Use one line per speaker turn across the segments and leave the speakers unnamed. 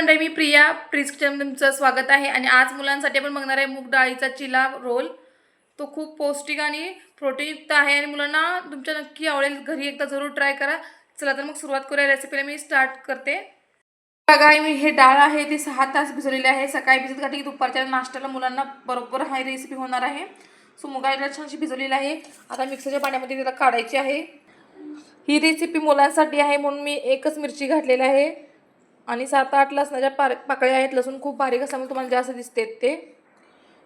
मंडळी मी प्रिया प्रिस किचन तुमचं स्वागत आहे. आणि आज मुलांसाठी आपण बघणार आहे मूग डाळीचा चिला रोल. तो खूप पौष्टिक आणि प्रोटीनयुक्त आहे आणि मुलांना तुमच्या नक्की आवडेल. घरी एकदा जरूर ट्राय करा. चला तर मग सुरुवात करूया. रेसिपीला मी स्टार्ट करते. बघा मी हे डाळ आहे ती सहा तास भिजवलेली आहे. सकाळी भिजत घातली की दुपारच्या नाश्त्याला मुलांना बरोबर हा रेसिपी होणार आहे. सो मुगाला छानशी भिजवलेली आहे. आता मिक्सरच्या पाण्यामध्ये तिला काढायची आहे. ही रेसिपी मुलांसाठी आहे म्हणून मी एकच मिरची घातलेली आहे. आणि सात आठ लसणाच्या पार पाकळ्या आहेत लसूण खूप बारीक असल्यामुळे तुम्हाला जास्त दिसते ते.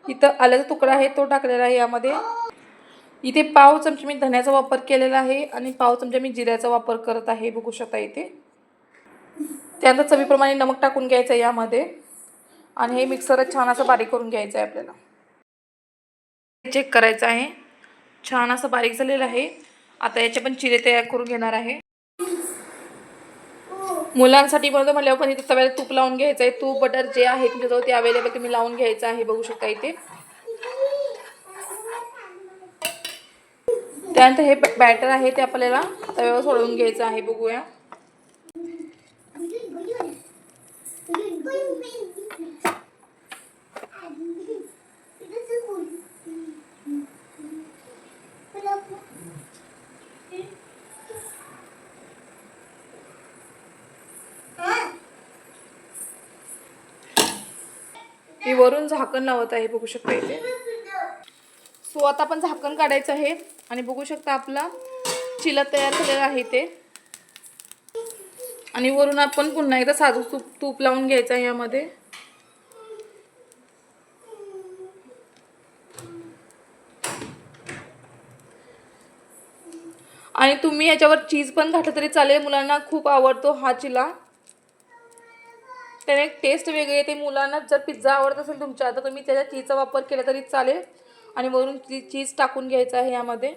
इथं आल्याचा तुकडा आहे तो टाकलेला आहे यामध्ये. इथे पाव चमचे मी धन्याचा वापर केलेला आहे आणि पाव चमचे मी जिऱ्याचा वापर करत आहे बघू शकता इथे. त्यानंतर चवीप्रमाणे नमक टाकून घ्यायचं आहे यामध्ये. आणि हे मिक्सर छान असं बारीक करून घ्यायचं आहे आपल्याला. चेक करायचं आहे. छान असं बारीक झालेलं आहे. आता याचे पण चिरे तयार करून घेणार आहे. मुलांसाठी बनवतो म्हटल्यावर पण इथे तव्याला तूप लावून घ्यायचं आहे. तूप बटर जे आहे तुमच्याजवळ ते अवेलेबल तुम्ही लावून घ्यायचं आहे. बघू शकता इथे. त्यानंतर हे बॅटर आहे ते आपल्याला तव्यावर सोडून घ्यायचं आहे. बघूया. मी वरून झाकण लावत आहे बघू शकता इथे. सो आता आपण झाकण काढायचं आहे आणि बघू शकता आपला चिला तयार झालेला आहे ते आणि वरून आपण पुन्हा एकदा साजू तूप तूप लावून घ्यायचं आहे यामध्ये. आणि तुम्ही याच्यावर चीज पण घातलं तरी चालेल. मुलांना खूप आवडतो हा चिला. त्याने एक टेस्ट वेगळी येते मुलांना जर पिझ्झा आवडत असेल तुमच्या तर तुम्ही त्याच्या चीजचा वापर केला तरी चालेल. आणि वरून ची चीज टाकून घ्यायचं आहे यामध्ये.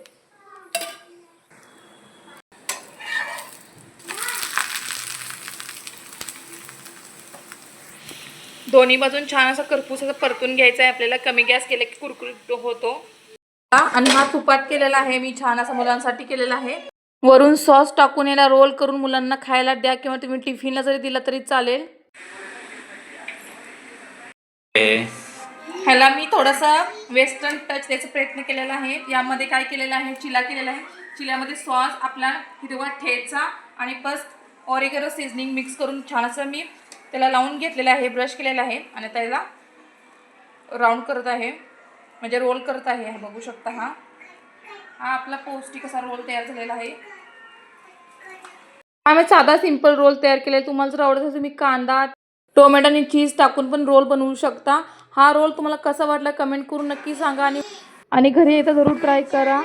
दोन्ही बाजून छान असं करपूस असं परतून घ्यायचं आहे. आपल्याला कमी गॅस केलं की कुरकुरीत होतो. आणि हा तुपात केलेला आहे. मी छान असा मुलांसाठी केलेला आहे. वरून सॉस टाकून याला रोल करून मुलांना खायला द्या किंवा तुम्ही टिफिनला जरी दिला तरी चालेल. ह्याला मी थोडासा वेस्टर्न टच द्यायचा प्रयत्न केलेला आहे. यामध्ये काय केलेलं आहे? चिला केलेला आहे. चिल्यामध्ये सॉस आपला हिरवा ठेचा आणि प्लस ऑरेगर सिझनिंग मिक्स करून छान असं मी त्याला लावून घेतलेलं आहे ब्रश केलेला आहे आणि त्याला राऊंड करत आहे. म्हणजे रोल करत आहे. हा बघू शकता हा. हा आपला पौष्टिक असा रोल तयार झालेला आहे. हा मी साधा सिंपल रोल तयार केला आहे तुम्हाला जर आवडत असेल तुम्ही कांदा टोमॅटो आणि चीज टाकून पण रोल बनवू शकता. हा रोल तुम्हाला कसा वाटला कमेंट करून नक्की सांगा आणि आणि घरी येता जरूर ट्राय करा.